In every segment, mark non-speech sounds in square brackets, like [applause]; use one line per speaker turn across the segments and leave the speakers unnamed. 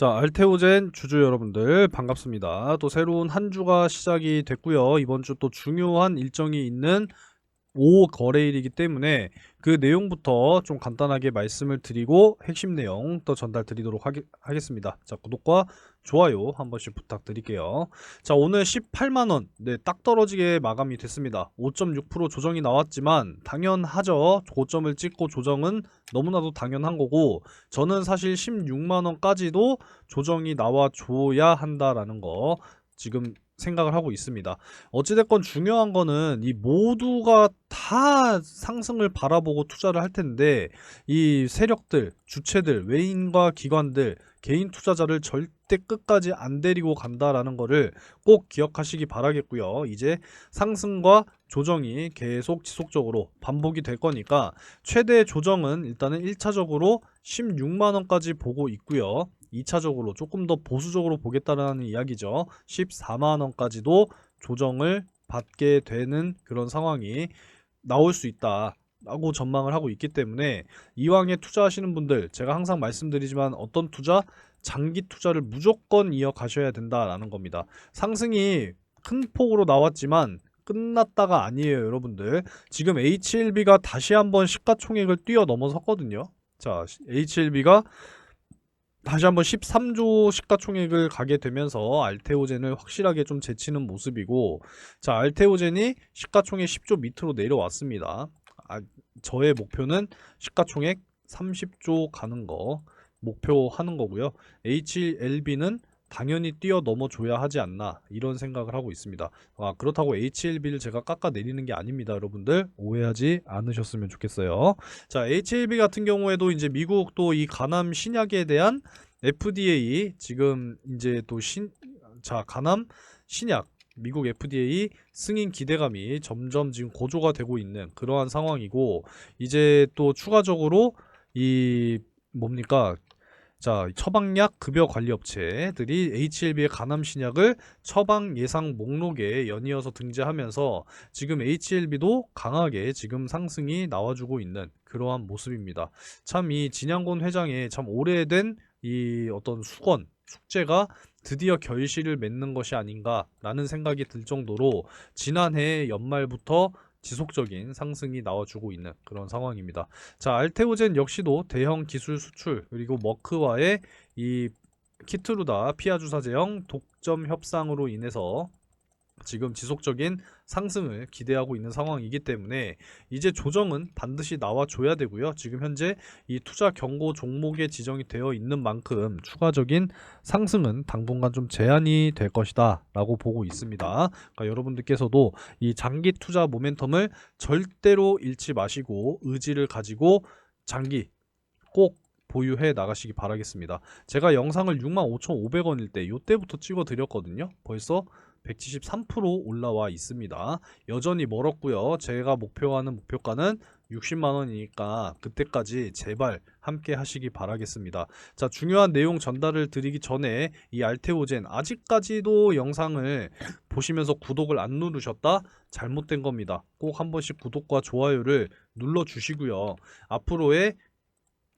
자, 알테오젠 주주 여러분들 반갑습니다. 또 새로운 한 주가 시작이 됐고요. 이번 주 또 중요한 일정이 있는 5 거래일이기 때문에 그 내용부터 좀 간단하게 말씀을 드리고 핵심 내용 또 전달 드리도록 하겠, 하겠습니다. 자, 구독과 좋아요 한 번씩 부탁드릴게요. 자, 오늘 18만원, 네, 딱 떨어지게 마감이 됐습니다. 5.6% 조정이 나왔지만 당연하죠. 고점을 찍고 조정은 너무나도 당연한 거고 저는 사실 16만원까지도 조정이 나와줘야 한다라는 거 지금 생각을 하고 있습니다. 어찌됐건 중요한 거는 이 모두가 다 상승을 바라보고 투자를 할 텐데 이 세력들, 주체들, 외인과 기관들, 개인 투자자를 절대 끝까지 안 데리고 간다라는 거를 꼭 기억하시기 바라겠고요. 이제 상승과 조정이 계속 지속적으로 반복이 될 거니까 최대 조정은 일단은 1차적으로 16만원까지 보고 있고요. 2차적으로 조금 더 보수적으로 보겠다라는 이야기죠. 14만원까지도 조정을 받게 되는 그런 상황이 나올 수 있다. 라고 전망을 하고 있기 때문에 이왕에 투자하시는 분들 제가 항상 말씀드리지만 어떤 투자 장기 투자를 무조건 이어가셔야 된다라는 겁니다. 상승이 큰 폭으로 나왔지만 끝났다가 아니에요, 여러분들. 지금 HLB가 다시 한번 시가총액을 뛰어넘어섰거든요. 자, HLB가 다시 한번 13조 시가총액을 가게 되면서 알테오젠을 확실하게 좀 제치는 모습이고 자 알테오젠이 시가총액 10조 밑으로 내려왔습니다. 아, 저의 목표는 시가총액 30조 가는 거 목표하는 거고요. HLB는 당연히 뛰어넘어 줘야 하지 않나 이런 생각을 하고 있습니다. 아, 그렇다고 HLB를 제가 깎아 내리는 게 아닙니다, 여러분들 오해하지 않으셨으면 좋겠어요. 자, HLB 같은 경우에도 이제 미국도 이 간암 신약에 대한 FDA 지금 이제 또 신 자 간암 신약 미국 FDA 승인 기대감이 점점 지금 고조가 되고 있는 그러한 상황이고 이제 또 추가적으로 이 뭡니까 자, 처방약 급여 관리 업체들이 HLB의 간암 신약을 처방 예상 목록에 연이어서 등재하면서 지금 HLB도 강하게 지금 상승이 나와주고 있는 그러한 모습입니다. 참 이 진양곤 회장의 참 오래된 이 어떤 수건, 숙제가 드디어 결실을 맺는 것이 아닌가라는 생각이 들 정도로 지난해 연말부터 지속적인 상승이 나와주고 있는 그런 상황입니다. 자, 알테오젠 역시도 대형 기술 수출 그리고 머크와의 이 키트루다 피아 주사 제형 독점 협상으로 인해서 지금 지속적인 상승을 기대하고 있는 상황이기 때문에 이제 조정은 반드시 나와줘야 되고요. 지금 현재 이 투자 경고 종목에 지정이 되어 있는 만큼 추가적인 상승은 당분간 좀 제한이 될 것이다 라고 보고 있습니다. 그러니까 여러분들께서도 이 장기 투자 모멘텀을 절대로 잃지 마시고 의지를 가지고 장기 꼭 보유해 나가시기 바라겠습니다. 제가 영상을 65,500원일 때 요때부터 찍어 드렸거든요. 벌써 173% 올라와 있습니다. 여전히 멀었고요. 제가 목표하는 목표가는 60만 원이니까 그때까지 제발 함께 하시기 바라겠습니다. 자, 중요한 내용 전달을 드리기 전에 이 알테오젠 아직까지도 영상을 보시면서 구독을 안 누르셨다? 잘못된 겁니다. 꼭 한 번씩 구독과 좋아요를 눌러 주시고요. 앞으로의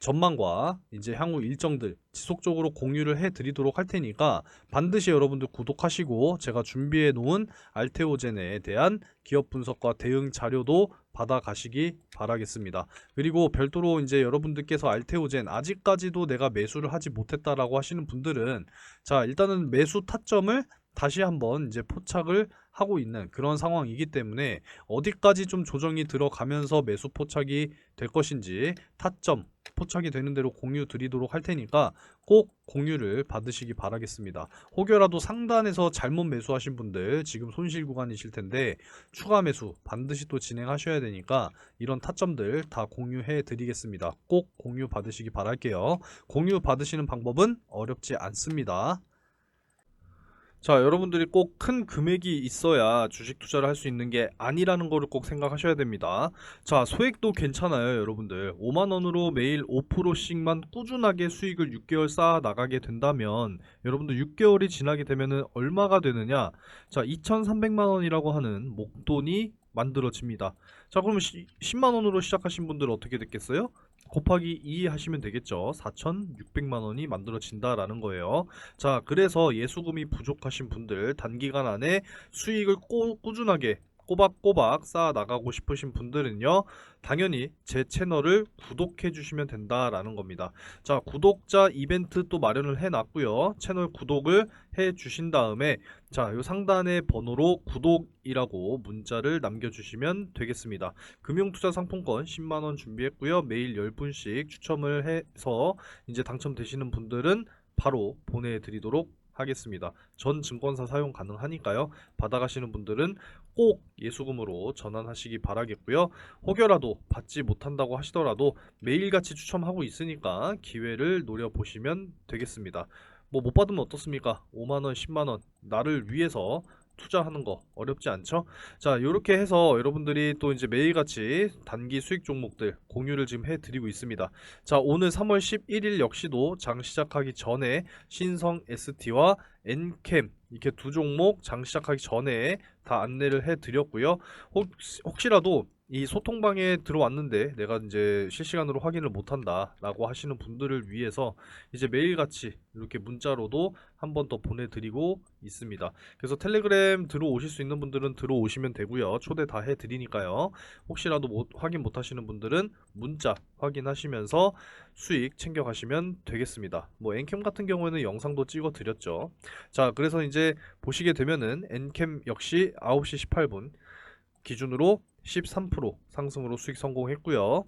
전망과 이제 향후 일정들 지속적으로 공유를 해 드리도록 할 테니까 반드시 여러분들 구독하시고 제가 준비해 놓은 알테오젠에 대한 기업 분석과 대응 자료도 받아 가시기 바라겠습니다. 그리고 별도로 이제 여러분들께서 알테오젠 아직까지도 내가 매수를 하지 못했다라고 하시는 분들은 자, 일단은 매수 타점을 다시 한번 이제 포착을 하고 있는 그런 상황이기 때문에 어디까지 좀 조정이 들어가면서 매수 포착이 될 것인지 타점 포착이 되는 대로 공유 드리도록 할 테니까 꼭 공유를 받으시기 바라겠습니다. 혹여라도 상단에서 잘못 매수하신 분들 지금 손실 구간이실 텐데 추가 매수 반드시 또 진행하셔야 되니까 이런 타점들 다 공유해 드리겠습니다. 꼭 공유 받으시기 바랄게요. 공유 받으시는 방법은 어렵지 않습니다. 자, 여러분들이 꼭 큰 금액이 있어야 주식 투자를 할 수 있는 게 아니라는 거를 꼭 생각하셔야 됩니다. 자, 소액도 괜찮아요, 여러분들. 5만 원으로 매일 5%씩만 꾸준하게 수익을 6개월 쌓아 나가게 된다면 여러분들 6개월이 지나게 되면은 얼마가 되느냐? 자, 2,300만 원이라고 하는 목돈이 만들어집니다. 자, 그러면 10만 원으로 시작하신 분들은 어떻게 됐겠어요? 곱하기 2 하시면 되겠죠. 4,600만 원이 만들어진다라는 거예요. 자, 그래서 예수금이 부족하신 분들 단기간 안에 수익을 꼬, 꾸준하게 꼬박꼬박 쌓아 나가고 싶으신 분들은요. 당연히 제 채널을 구독해 주시면 된다라는 겁니다. 자, 구독자 이벤트 또 마련을 해 놨고요. 채널 구독을 해 주신 다음에 자, 요 상단의 번호로 구독이라고 문자를 남겨 주시면 되겠습니다. 금융투자 상품권 10만 원 준비했고요. 매일 10분씩 추첨을 해서 이제 당첨되시는 분들은 바로 보내 드리도록 하겠습니다. 전 증권사 사용 가능하니까요. 받아가시는 분들은 꼭 예수금으로 전환하시기 바라겠고요. 혹여라도 받지 못한다고 하시더라도 매일같이 추첨하고 있으니까 기회를 노려보시면 되겠습니다. 뭐 못 받으면 어떻습니까? 5만원, 10만원 나를 위해서 투자하는 거 어렵지 않죠? 자, 이렇게 해서 여러분들이 또 이제 매일같이 단기 수익 종목들 공유를 지금 해드리고 있습니다. 자, 오늘 3월 11일 역시도 장 시작하기 전에 신성 ST와 엔캠 이렇게 두 종목 장 시작하기 전에 다 안내를 해드렸고요. 혹시, 혹시라도 이 소통방에 들어왔는데 내가 이제 실시간으로 확인을 못한다 라고 하시는 분들을 위해서 이제 매일같이 이렇게 문자로도 한 번 더 보내드리고 있습니다. 그래서 텔레그램 들어오실 수 있는 분들은 들어오시면 되고요. 초대 다 해드리니까요. 혹시라도 못, 확인 못하시는 분들은 문자 확인하시면서 수익 챙겨가시면 되겠습니다. 뭐 엔캠 같은 경우에는 영상도 찍어 드렸죠. 자, 그래서 이제 보시게 되면은 엔캠 역시 9시 18분 기준으로 13% 상승으로 수익 성공했고요.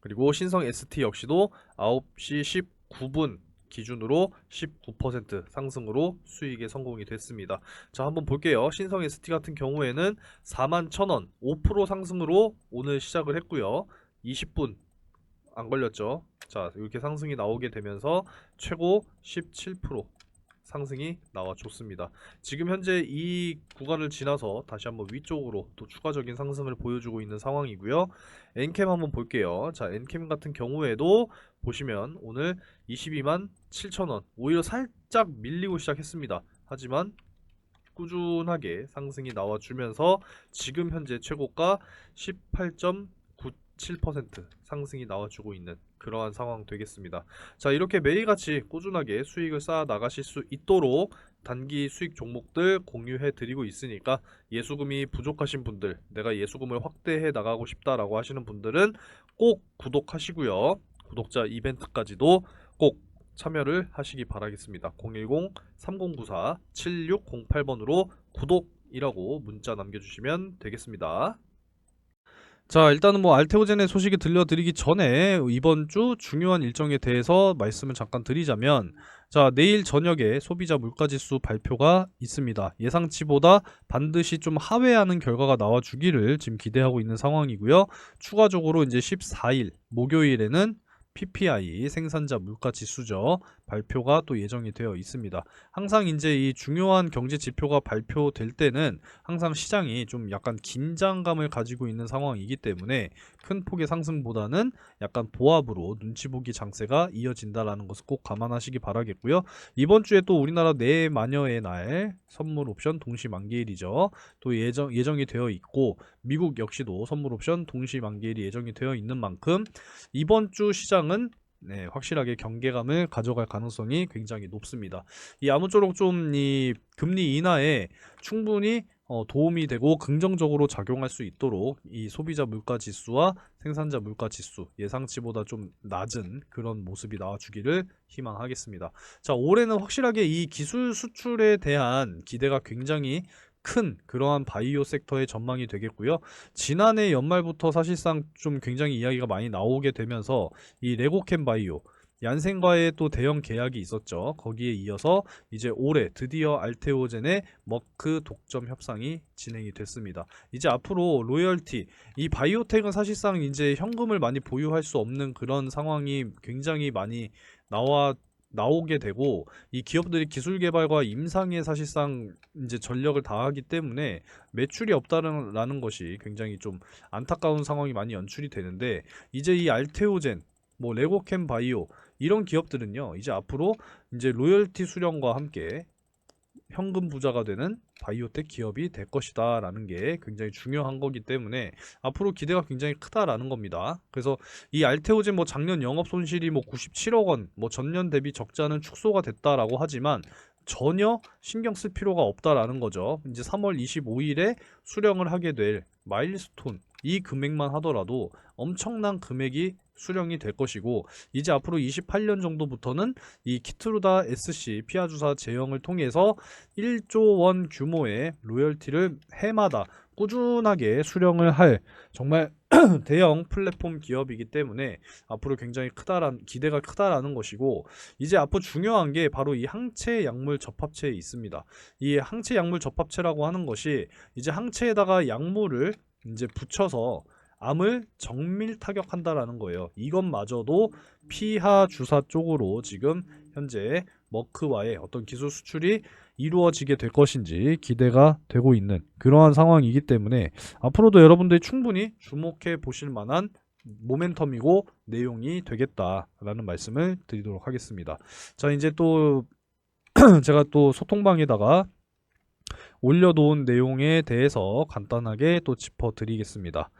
그리고 신성 ST 역시도 9시 19분 기준으로 19% 상승으로 수익에 성공이 됐습니다. 자, 한번 볼게요. 신성 ST 같은 경우에는 41,000원 5% 상승으로 오늘 시작을 했고요. 20분 안 걸렸죠. 자, 이렇게 상승이 나오게 되면서 최고 17% 상승이 나와 줬습니다. 지금 현재 이 구간을 지나서 다시 한번 위쪽으로 또 추가적인 상승을 보여주고 있는 상황이고요. 엔캠 한번 볼게요. 자, 엔캠 같은 경우에도 보시면 오늘 22만 7천원 오히려 살짝 밀리고 시작했습니다. 하지만 꾸준하게 상승이 나와주면서 지금 현재 최고가 18.97% 상승이 나와주고 있는 그러한 상황 되겠습니다. 자 이렇게 매일같이 꾸준하게 수익을 쌓아 나가실 수 있도록 단기 수익 종목들 공유해 드리고 있으니까 예수금이 부족하신 분들 내가 예수금을 확대해 나가고 싶다라고 하시는 분들은 꼭 구독하시고요. 구독자 이벤트까지도 꼭 참여를 하시기 바라겠습니다. 010-3094-7608번으로 구독이라고 문자 남겨주시면 되겠습니다. 자, 일단은 뭐 알테오젠의 소식이 들려드리기 전에 이번 주 중요한 일정에 대해서 말씀을 잠깐 드리자면 자, 내일 저녁에 소비자 물가지수 발표가 있습니다. 예상치보다 반드시 좀 하회하는 결과가 나와 주기를 지금 기대하고 있는 상황이고요. 추가적으로 이제 14일 목요일에는 PPI 생산자 물가 지수죠. 발표가 또 예정이 되어 있습니다. 항상 이제 이 중요한 경제 지표가 발표될 때는 항상 시장이 좀 약간 긴장감을 가지고 있는 상황이기 때문에 큰 폭의 상승보다는 약간 보합으로 눈치 보기 장세가 이어진다라는 것을 꼭 감안하시기 바라겠고요. 이번 주에 또 우리나라 내 마녀의 날 선물 옵션 동시 만기일이죠. 또 예정 예정이 되어 있고 미국 역시도 선물 옵션 동시 만기일이 예정이 되어 있는 만큼 이번 주 시장은 네, 확실하게 경계감을 가져갈 가능성이 굉장히 높습니다. 이 아무쪼록 좀 이 금리 인하에 충분히 어, 도움이 되고 긍정적으로 작용할 수 있도록 이 소비자 물가 지수와 생산자 물가 지수 예상치보다 좀 낮은 그런 모습이 나와주기를 희망하겠습니다. 자, 올해는 확실하게 이 기술 수출에 대한 기대가 굉장히 큰 그러한 바이오 섹터의 전망이 되겠고요. 지난해 연말부터 사실상 좀 굉장히 이야기가 많이 나오게 되면서 이 레고캠 바이오 얀센과의 또 대형 계약이 있었죠. 거기에 이어서 이제 올해 드디어 알테오젠의 머크 독점 협상이 진행이 됐습니다. 이제 앞으로 로열티 이 바이오텍은 사실상 이제 현금을 많이 보유할 수 없는 그런 상황이 굉장히 많이 나와 나오게 되고 이 기업들이 기술 개발과 임상에 사실상 이제 전력을 다하기 때문에 매출이 없다라는 것이 굉장히 좀 안타까운 상황이 많이 연출이 되는데 이제 이 알테오젠 뭐 레고캠 바이오 이런 기업들은요 이제 앞으로 이제 로열티 수령과 함께 현금 부자가 되는 바이오텍 기업이 될 것이다 라는 게 굉장히 중요한 거기 때문에 앞으로 기대가 굉장히 크다라는 겁니다. 그래서 이 알테오젠 뭐 작년 영업 손실이 뭐 97억 원, 뭐 전년 대비 적자는 축소가 됐다라고 하지만 전혀 신경 쓸 필요가 없다라는 거죠. 이제 3월 25일에 수령을 하게 될 마일스톤 이 금액만 하더라도 엄청난 금액이 수령이 될 것이고 이제 앞으로 28년 정도부터는 이 키트루다 SC 피아 주사 제형을 통해서 1조 원 규모의 로열티를 해마다 꾸준하게 수령을 할 정말 [clears throat] 대형 플랫폼 기업이기 때문에 앞으로 굉장히 크다란 기대가 크다라는 것이고 이제 앞으로 중요한 게 바로 이 항체 약물 접합체에 있습니다. 이 항체 약물 접합체라고 하는 것이 이제 항체에다가 약물을 이제 붙여서 암을 정밀 타격한다라는 거예요. 이것마저도 피하 주사 쪽으로 지금 현재 머크와의 어떤 기술 수출이 이루어지게 될 것인지 기대가 되고 있는 그러한 상황이기 때문에 앞으로도 여러분들이 충분히 주목해 보실 만한 모멘텀이고 내용이 되겠다라는 말씀을 드리도록 하겠습니다. 자, 이제 또 [clears throat] 제가 또 소통방에다가 올려놓은 내용에 대해서 간단하게 또 짚어드리겠습니다.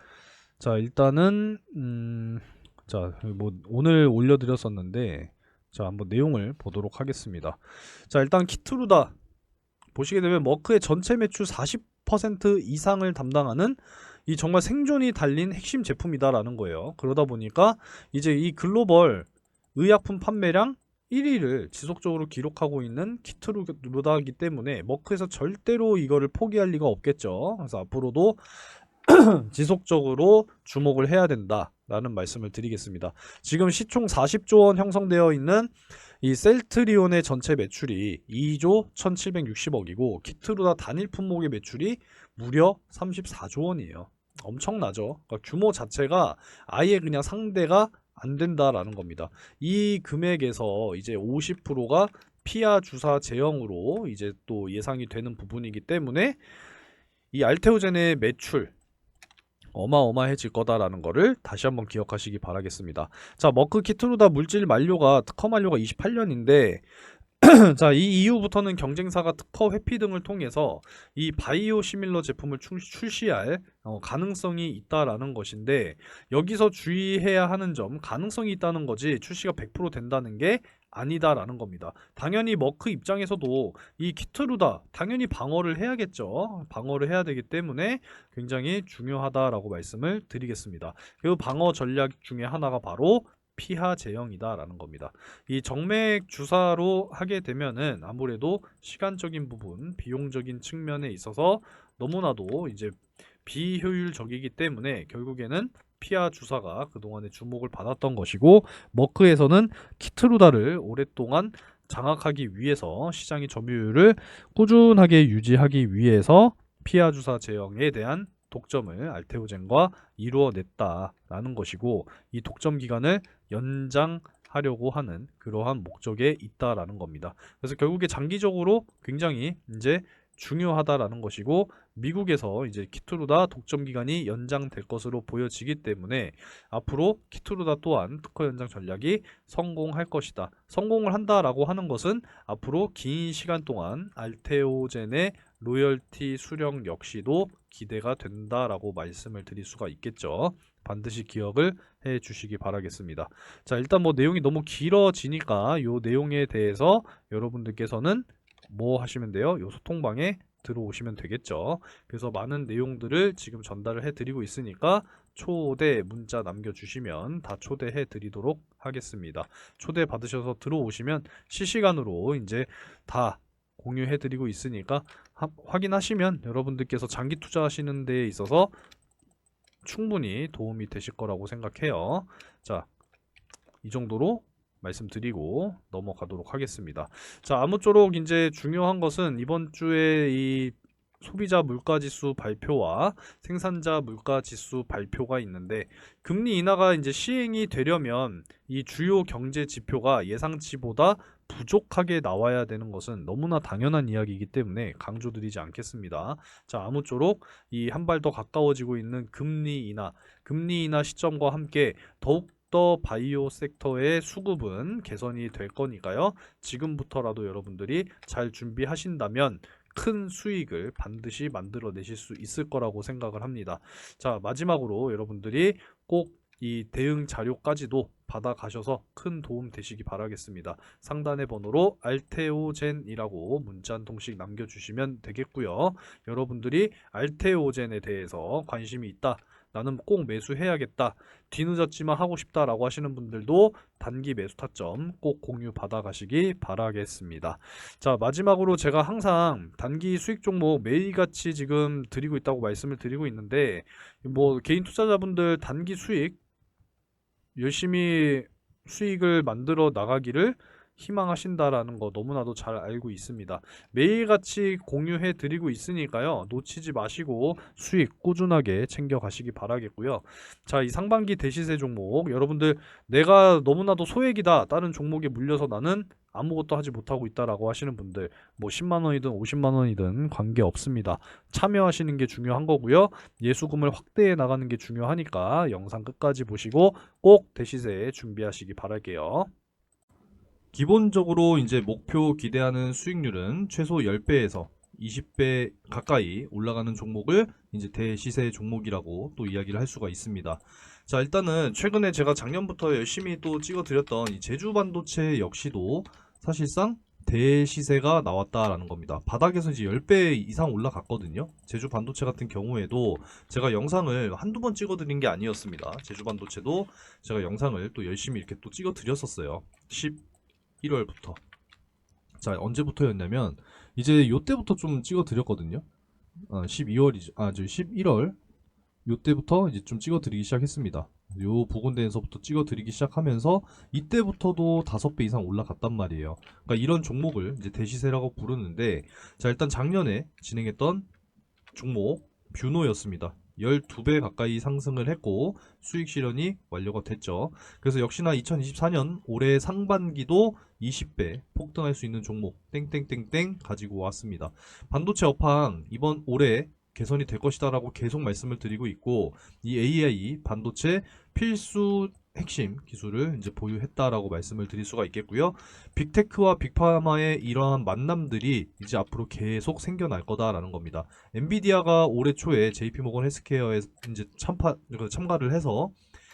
자, 일단은 음, 자, 뭐 오늘 올려드렸었는데 자, 한번 내용을 보도록 하겠습니다. 자, 일단 키트루다 보시게 되면 머크의 전체 매출 40% 이상을 담당하는 이 정말 생존이 달린 핵심 제품이다라는 거예요. 그러다 보니까 이제 이 글로벌 의약품 판매량 1위를 지속적으로 기록하고 있는 키트루다이기 때문에 머크에서 절대로 이거를 포기할 리가 없겠죠. 그래서 앞으로도 [clears throat] 지속적으로 주목을 해야 된다라는 말씀을 드리겠습니다. 지금 시총 40조 원 형성되어 있는 이 셀트리온의 전체 매출이 2조 1760억이고 키트루다 단일 품목의 매출이 무려 34조 원이에요. 엄청나죠. 그러니까 규모 자체가 아예 그냥 상대가 안 된다라는 겁니다. 이 금액에서 이제 50%가 피아 주사 제형으로 이제 또 예상이 되는 부분이기 때문에 이 알테오젠의 매출 어마어마해질 거다라는 거를 다시 한번 기억하시기 바라겠습니다. 자, 머크 키트루다 물질 만료가 특허 만료가 28년인데 [clears throat] 자, 이 이후부터는 경쟁사가 특허 회피 등을 통해서 이 바이오 시밀러 제품을 출- 출시할 어, 가능성이 있다라는 것인데 여기서 주의해야 하는 점 가능성이 있다는 거지 출시가 100% 된다는 게 아니다라는 겁니다. 당연히 머크 입장에서도 이 키트루다 당연히 방어를 해야겠죠. 방어를 해야 되기 때문에 굉장히 중요하다라고 말씀을 드리겠습니다. 그 방어 전략 중에 하나가 바로 피하 제형이다라는 겁니다. 이 정맥 주사로 하게 되면은 아무래도 시간적인 부분, 비용적인 측면에 있어서 너무나도 이제 비효율적이기 때문에 결국에는 피하 주사가 그동안에 주목을 받았던 것이고 머크에서는 키트루다를 오랫동안 장악하기 위해서 시장의 점유율을 꾸준하게 유지하기 위해서 피하 주사 제형에 대한 독점을 알테오젠과 이루어냈다라는 것이고 이 독점 기간을 연장 하려고 하는 그러한 목적에 있다라는 겁니다. 그래서 결국에 장기적으로 굉장히 이제 중요하다라는 것이고 미국에서 이제 키트루다 독점 기간이 연장될 것으로 보여지기 때문에 앞으로 키트루다 또한 특허 연장 전략이 성공할 것이다. 성공을 한다라고 하는 것은 앞으로 긴 시간 동안 알테오젠의 로열티 수령 역시도 기대가 된다라고 말씀을 드릴 수가 있겠죠. 반드시 기억을 해 주시기 바라겠습니다. 자, 일단 뭐 내용이 너무 길어지니까 요 내용에 대해서 여러분들께서는 뭐 하시면 돼요? 요 소통방에 들어오시면 되겠죠. 그래서 많은 내용들을 지금 전달을 해 드리고 있으니까 초대 문자 남겨주시면 다 초대해 드리도록 하겠습니다. 초대 받으셔서 들어오시면 실시간으로 이제 다 공유해 드리고 있으니까 하- 확인하시면 여러분들께서 장기 투자하시는 데에 있어서 충분히 도움이 되실 거라고 생각해요. 자, 이 정도로 말씀드리고 넘어가도록 하겠습니다. 자, 아무쪼록 이제 중요한 것은 이번 주에 이 소비자 물가 지수 발표와 생산자 물가 지수 발표가 있는데 금리 인하가 이제 시행이 되려면 이 주요 경제 지표가 예상치보다 부족하게 나와야 되는 것은 너무나 당연한 이야기이기 때문에 강조드리지 않겠습니다. 자, 아무쪼록 이 한 발 더 가까워지고 있는 금리 인하, 금리 인하 시점과 함께 더욱 섹터, 바이오 섹터의 수급은 개선이 될 거니까요. 지금부터라도 여러분들이 잘 준비하신다면 큰 수익을 반드시 만들어내실 수 있을 거라고 생각을 합니다. 자, 마지막으로 여러분들이 꼭 이 대응 자료까지도 받아가셔서 큰 도움 되시기 바라겠습니다. 상단의 번호로 알테오젠이라고 문자 한 통씩 남겨주시면 되겠고요. 여러분들이 알테오젠에 대해서 관심이 있다. 나는 꼭 매수해야겠다. 뒤늦었지만 하고 싶다라고 하시는 분들도 단기 매수 타점 꼭 공유 받아가시기 바라겠습니다. 자, 마지막으로 제가 항상 단기 수익 종목 매일같이 지금 드리고 있다고 말씀을 드리고 있는데, 뭐, 개인 투자자분들 단기 수익 열심히 수익을 만들어 나가기를 희망하신다라는 거 너무나도 잘 알고 있습니다. 매일같이 공유해 드리고 있으니까요. 놓치지 마시고 수익 꾸준하게 챙겨 가시기 바라겠고요. 자, 이 상반기 대시세 종목 여러분들 내가 너무나도 소액이다. 다른 종목에 물려서 나는 아무것도 하지 못하고 있다라고 하시는 분들 뭐 10만 원이든 50만 원이든 관계 없습니다. 참여하시는 게 중요한 거고요. 예수금을 확대해 나가는 게 중요하니까 영상 끝까지 보시고 꼭 대시세 준비하시기 바랄게요. 기본적으로 이제 목표 기대하는 수익률은 최소 10배에서 20배 가까이 올라가는 종목을 이제 대시세 종목이라고 또 이야기를 할 수가 있습니다. 자, 일단은 최근에 제가 작년부터 열심히 또 찍어 드렸던 이 제주 반도체 역시도 사실상 대시세가 나왔다라는 겁니다. 바닥에서 이제 10배 이상 올라갔거든요. 제주 반도체 같은 경우에도 제가 영상을 한두 번 찍어 드린 게 아니었습니다. 제주 반도체도 제가 영상을 또 열심히 이렇게 또 찍어 드렸었어요. 11월부터. 자, 언제부터였냐면 이제 요때부터 좀 찍어 드렸거든요. 아, 12월이죠. 아, 저 11월 요때부터 이제 좀 찍어 드리기 시작했습니다. 요 부근대에서부터 찍어 드리기 시작하면서 이때부터도 다섯 배 이상 올라갔단 말이에요. 그러니까 이런 종목을 이제 대시세라고 부르는데 자, 일단 작년에 진행했던 종목 뷰노였습니다. 12배 가까이 상승을 했고 수익 실현이 완료가 됐죠. 그래서 역시나 2024년 올해 상반기도 20배 폭등할 수 있는 종목 땡땡땡땡 가지고 왔습니다. 반도체 업황 이번 올해 개선이 될 것이다라고 계속 말씀을 드리고 있고 이 AI 반도체 필수 핵심 기술을 이제 보유했다라고 말씀을 드릴 수가 있겠고요. 빅테크와 빅파마의 이러한 만남들이 이제 앞으로 계속 생겨날 거다라는 겁니다. 엔비디아가 올해 초에 JP모건 헬스케어에 이제 참파, 그 참가를 해서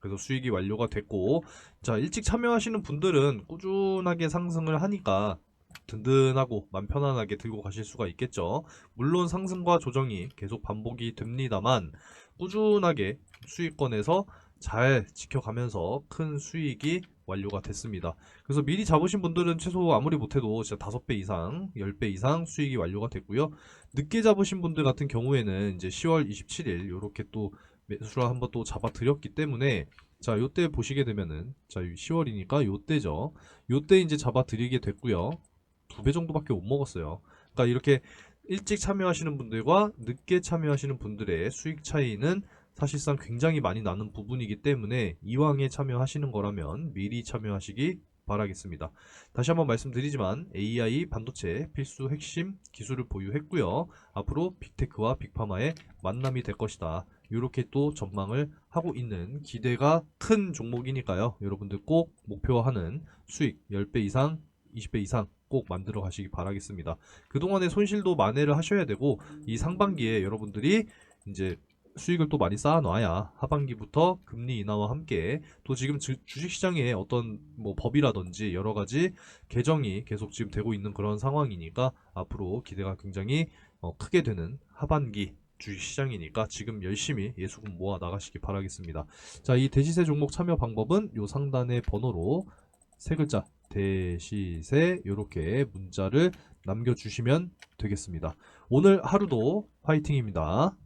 그래서 수익이 완료가 됐고 자 일찍 참여하시는 분들은 꾸준하게 상승을 하니까 든든하고 맘 편안하게 들고 가실 수가 있겠죠. 물론 상승과 조정이 계속 반복이 됩니다만 꾸준하게 수익권에서 잘 지켜가면서 큰 수익이 완료가 됐습니다. 그래서 미리 잡으신 분들은 최소 아무리 못해도 진짜 5배 이상 10배 이상 수익이 완료가 됐고요. 늦게 잡으신 분들 같은 경우에는 이제 10월 27일 요렇게 또 매수를 한번 또 잡아 드렸기 때문에 자 요때 보시게 되면은 자 10월이니까 요때죠 요때 이제 잡아 드리게 됐고요 두 배 정도밖에 못 먹었어요 그러니까 이렇게 일찍 참여하시는 분들과 늦게 참여하시는 분들의 수익 차이는 사실상 굉장히 많이 나는 부분이기 때문에 이왕에 참여하시는 거라면 미리 참여하시기 바라겠습니다. 다시 한번 말씀드리지만 AI 반도체 필수 핵심 기술을 보유했고요. 앞으로 빅테크와 빅파마의 만남이 될 것이다. 이렇게 또 전망을 하고 있는 기대가 큰 종목이니까요. 여러분들 꼭 목표하는 수익 10배 이상, 20배 이상 꼭 만들어 가시기 바라겠습니다. 그동안의 손실도 만회를 하셔야 되고 이 상반기에 여러분들이 이제 수익을 또 많이 쌓아놔야 하반기부터 금리 인하와 함께 또 지금 주, 주식시장에 어떤 뭐 법이라든지 여러 가지 개정이 계속 지금 되고 있는 그런 상황이니까 앞으로 기대가 굉장히 어, 크게 되는 하반기 주식시장이니까 지금 열심히 예수금 모아 나가시기 바라겠습니다. 자, 이 대시세 종목 참여 방법은 요 상단의 번호로 세 글자 대시세 이렇게 문자를 남겨주시면 되겠습니다. 오늘 하루도 화이팅입니다.